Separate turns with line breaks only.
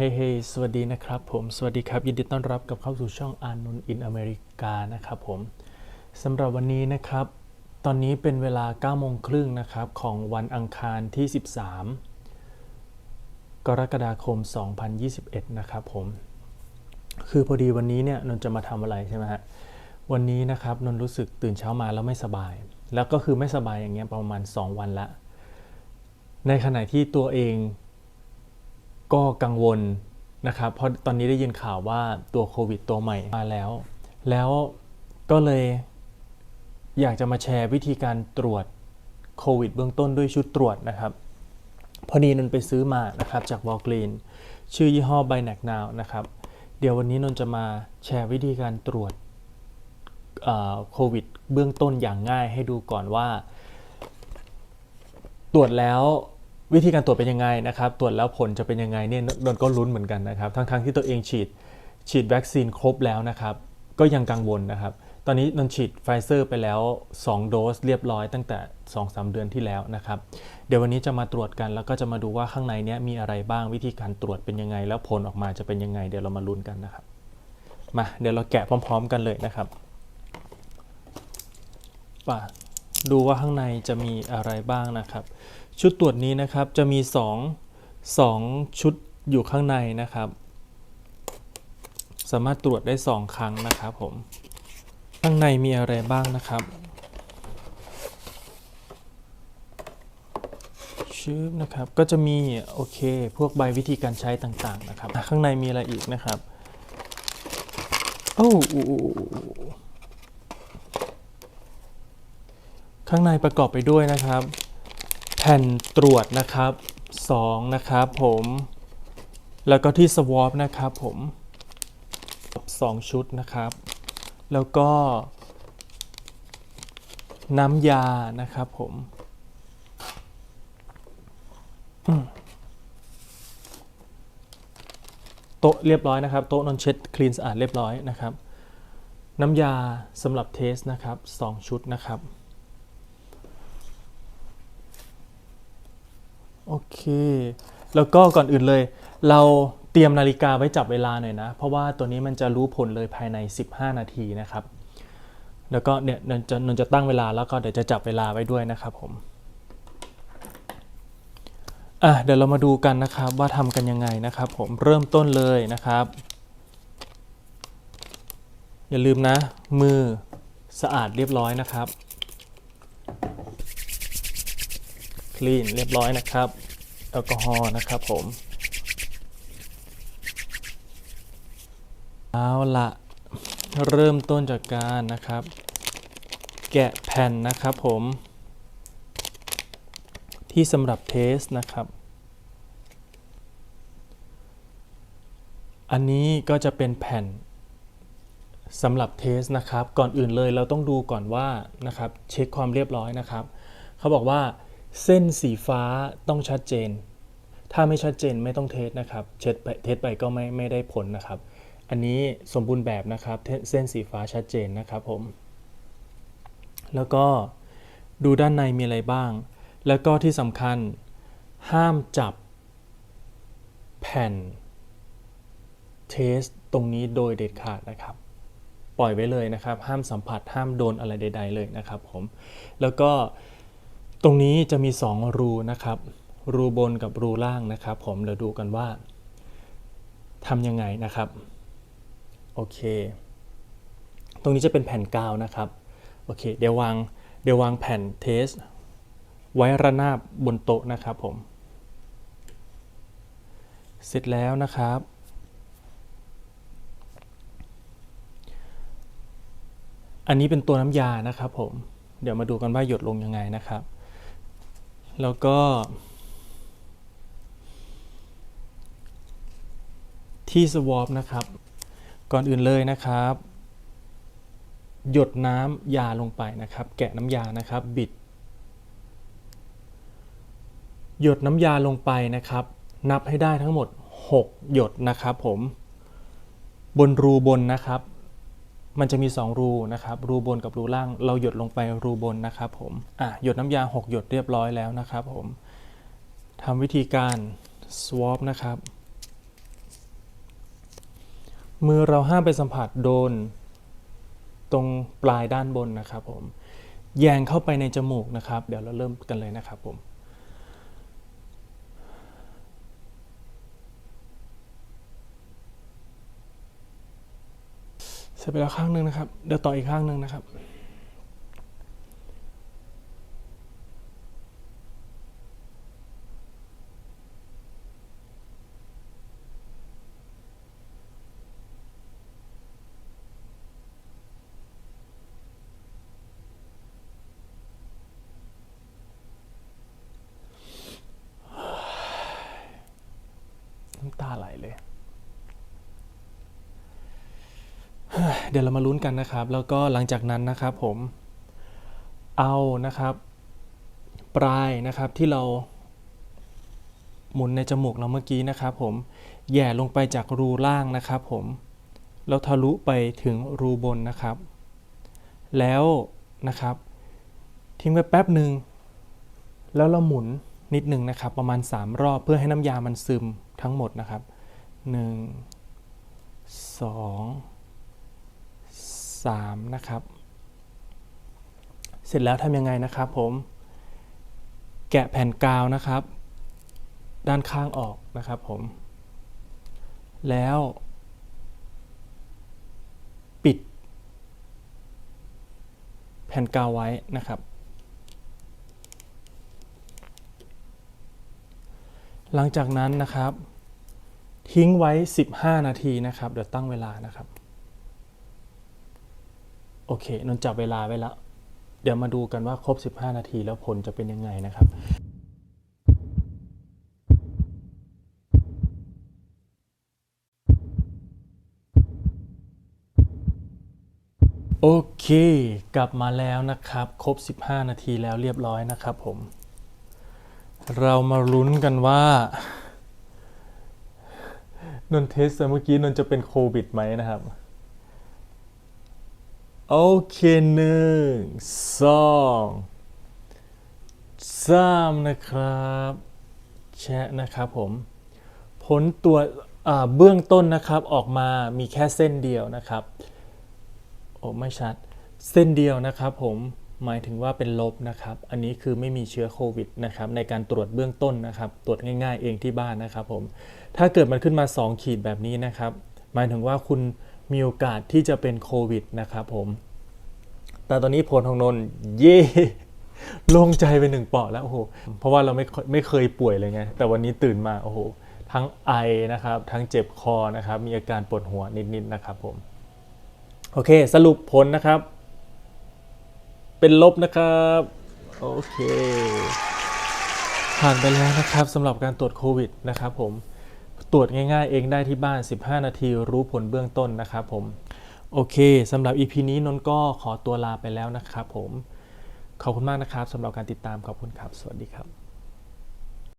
เฮ้เฮสวัสดีนะครับผม สวัสดีครับ ยินดีต้อนรับกับเข้าสู่ช่องอานนท์อินอเมริกานะครับผมสำหรับวันนี้นะครับ ตอนนี้เป็นเวลา9โมงครึ่งนะครับ ของวันอังคารที่ 13 กรกฎาคม 2021 นะครับผม คือพอดีวันนี้เนี่ยนนท์จะมาทำอะไรใช่ไหมฮะ วันนี้นะครับนนท์รู้สึกตื่นเช้ามาแล้วไม่สบาย แล้วก็คือไม่สบายอย่างเงี้ยประมาณ 2 วันละ ในขณะที่ตัวเอง ก็กังวลนะครับเพราะตอนนี้ได้ยินข่าวว่าตัวโควิดตัวใหม่มาแล้ว แล้วก็เลยอยากจะมาแชร์วิธีการตรวจโควิดเบื้องต้นด้วยชุดตรวจนะครับ พอดีนนท์ไปซื้อมานะครับจากวอลกรีนชื่อยี่ห้อ b i n a c Now นะครับ เดี๋ยววันนี้นนท์จะมาแชร์วิธีการตรวจโควิดเบื้องต้นอย่างง่ายให้ดูก่อนว่า ตรวจแล้ว วิธีการตรวจเป็นยังไงนะครับ ตรวจแล้วผลจะเป็นยังไงเนี่ยนนท์ก็ลุ้นเหมือนกันนะครับ ทั้งๆที่ตัวเองฉีดฉีดวัคซีนครบแล้วนะครับ ก็ยังกังวลนะครับ ตอนนี้นนท์ฉีดไฟเซอร์ไปแล้ว 2 โดสเรียบร้อยตั้งแต่ 2-3 เดือนที่แล้วนะครับ เดี๋ยววันนี้จะมาตรวจกันแล้วก็จะมาดูว่าข้างในเนี้ยมีอะไรบ้างวิธีการตรวจเป็นยังไง แล้วผลออกมาจะเป็นยังไง เดี๋ยวเรามาลุ้นกันนะครับ มาเดี๋ยวเราแกะพร้อม ๆ กันเลยนะครับป่ะดูว่าข้างในจะมีอะไรบ้างนะครับ ชุดตรวจนี้นะครับจะมี 2 2 ชุดอยู่ข้างในนะครับ สามารถตรวจได้ 2 ครั้งนะครับผม ข้างในมีอะไรบ้างนะครับชืบนะครับก็จะมีโอเคพวกใบวิธีการใช้ต่างๆนะครับ ข้างในมีอะไรอีกนะครับโอ้ข้างในประกอบไปด้วยนะครับ แผ่นตรวจนะครับ 2 นะครับผม แล้วก็ที่สวอปนะครับผม 2 ชุดนะครับ แล้วก็ น้ำยานะครับผมอืมโต๊ะเรียบร้อยนะครับ โต๊ะนอนเช็ดคลีนสะอาดเรียบร้อยนะครับ น้ำยาสำหรับเทสนะครับ 2 ชุดนะครับ โอเค แล้วก็ก่อนอื่นเลย เราเตรียมนาฬิกาไว้จับเวลาหน่อยนะ เพราะว่าตัวนี้มันจะรู้ผลเลยภายใน 15 นาทีนะครับ แล้วก็เนี่ยนนจะนนจะตั้งเวลาแล้วก็เดี๋ยวจะจับเวลาไว้ด้วยนะครับผม อะเดี๋ยวเรามาดูกันนะครับว่าทำกันยังไงนะครับผมเริ่มต้นเลยนะครับ อย่าลืมนะ มือสะอาดเรียบร้อยนะครับ คลีนเรียบร้อยนะครับแอลกอฮอล์นะครับผมเอาละเริ่มต้นจากการนะครับ แกะแผ่นนะครับผม ที่สำหรับเทสนะครับ อันนี้ก็จะเป็นแผ่นสำหรับเทสนะครับ ก่อนอื่นเลยเราต้องดูก่อนว่านะครับ เช็คความเรียบร้อยนะครับ เขาบอกว่า เส้นสีฟ้าต้องชัดเจน ถ้าไม่ชัดเจนไม่ต้องเทสนะครับ เช็ดไปเทสไปก็ไม่ไม่ได้ผลนะครับ อันนี้สมบูรณ์แบบนะครับ เส้นสีฟ้าชัดเจนนะครับผม แล้วก็ดูด้านในมีอะไรบ้าง แล้วก็ที่สำคัญห้ามจับแผ่นเทสตรงนี้โดยเด็ดขาดนะครับ ปล่อยไว้เลยนะครับ ห้ามสัมผัสห้ามโดนอะไรใด ๆ เลยนะครับผม แล้วก็ ตรงนี้จะมี 2 รูนะครับ รูบนกับรูล่างนะครับ ผมเดี๋ยวดูกันว่าทำยังไงนะครับ โอเค ตรงนี้จะเป็นแผ่นกาวนะครับ โอเค เดี๋ยววาง เดี๋ยววางแผ่นเทส ไว้ระนาบบนโต๊ะนะครับผม เสร็จแล้วนะครับ อันนี้เป็นตัวน้ำยานะครับผม เดี๋ยวมาดูกันว่าหยดลงยังไงนะครับ แล้วก็ ที่สวอปนะครับ ก่อนอื่นเลยนะครับ หยดน้ำยาลงไปนะครับ แกะน้ำยานะครับบิด หยดน้ำยาลงไปนะครับ นับให้ได้ทั้งหมด 6 หยดนะครับผม บนรูบนนะครับ มันจะมี 2 รูนะครับ รูบนกับรูล่าง เราหยดลงไปรูบนนะครับผม อะ หยดน้ำยา 6 หยดเรียบร้อยแล้วนะครับผมทำวิธีการ swap นะครับ มือเราห้ามไปสัมผัสโดน ตรงปลายด้านบนนะครับผม แยงเข้าไปในจมูกนะครับ เดี๋ยวเราเริ่มกันเลยนะครับผม เสร็จไปแล้วข้างหนึ่งนะครับ เดี๋ยวต่ออีกข้างหนึ่งนะครับ น้ำตาไหลเลย เดี๋ยวเรามาลุ้นกันนะครับ แล้วก็หลังจากนั้นนะครับผมเอานะครับ ปลายนะครับที่เราหมุนในจมูกเราเมื่อกี้นะครับ ผมแย่ลงไปจากรูล่างนะครับ ผมแล้วทะลุไปถึงรูบนนะครับ แล้วนะครับ ทิ้งไว้แป๊บหนึ่งแล้วเราหมุนนิดหนึ่งนะครับ ประมาณ 3 รอบเพื่อให้น้ำยามันซึมทั้งหมดนะครับ 1 2 3 นะครับ เสร็จแล้วทำยังไงนะครับผม แกะแผ่นกาวนะครับ ด้านข้างออกนะครับผม แล้ว ปิด แผ่นกาวไว้นะครับ หลังจากนั้นนะครับทิ้งไว้ 15 นาทีนะครับ เดี๋ยวตั้งเวลานะครับ โอเคนนจับเวลาไว้แล้ว เดี๋ยวมาดูกันว่าครบ 15 นาทีแล้วผลจะเป็นยังไงนะครับโอเค กลับมาแล้วนะครับ ครบ 15 นาทีแล้วเรียบร้อยนะครับผม เรามาลุ้นกันว่า นนท์เทสเมื่อกี้นนจะเป็นโควิดไหมนะครับ โอเคหนึ่งสองสามนะครับแชะนะครับผม ผลตรวจเบื้องต้นนะครับออกมามีแค่เส้นเดียวนะครับโอ้ไม่ชัด เส้นเดียวนะครับผมหมายถึงว่าเป็นลบนะครับ อันนี้คือไม่มีเชื้อโควิดนะครับในการตรวจเบื้องต้นนะครับ ตรวจง่ายๆเองที่บ้านนะครับผมถ้าเกิดมันขึ้นมา 2 ขีดแบบนี้นะครับ หมายถึงว่าคุณ มีโอกาสที่จะเป็นโควิดนะครับผม แต่ตอนนี้ผลของนนท์เย่โล่งใจไปหนึ่งเปาะแล้วโอ้โห เพราะว่าเราไม่ไม่เคยป่วยเลยไง แต่วันนี้ตื่นมาโอ้โห ทั้งไอนะครับ ทั้งเจ็บคอนะครับ มีอาการปวดหัวนิดๆนะครับผม โอเค สรุปผลนะครับ เป็นลบนะครับ โอเค ผ่านไปแล้วนะครับสำหรับการตรวจโควิดนะครับผม ตรวจง่ายๆ เองได้ที่บ้าน 15 นาทีรู้ผลเบื้องต้นนะครับผม โอเคสำหรับ EP นี้นนท์ก็ขอตัวลาไปแล้วนะครับผม ขอบคุณมากนะครับสำหรับการติดตามขอบคุณครับ สวัสดีครับ